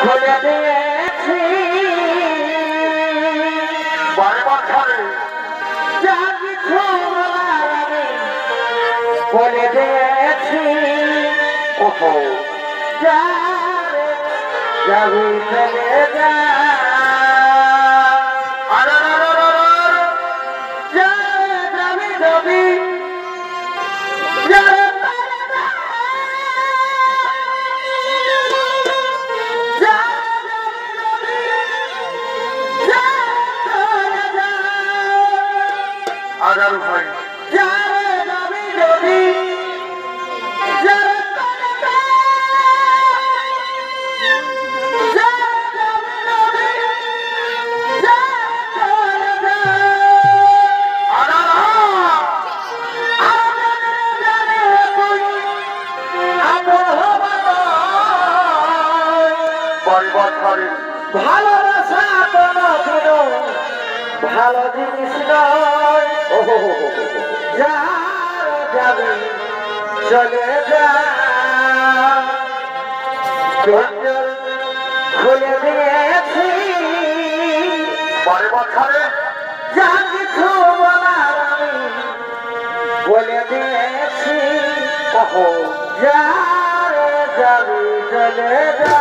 খুলে দিয়েছি বারবার খাবে যা কিছু বলে দিয়েছি ওহো যা যাবি চলে যা বারবার খাবে ভালোবাসা কোনো ভালো জিনিস নয়। যার যাবে, চলে যা। খুলে দিয়েছি। বারবার খাবে যা কিছু বলার আমি বলে দিয়েছি। যার যাবি, চলে যা।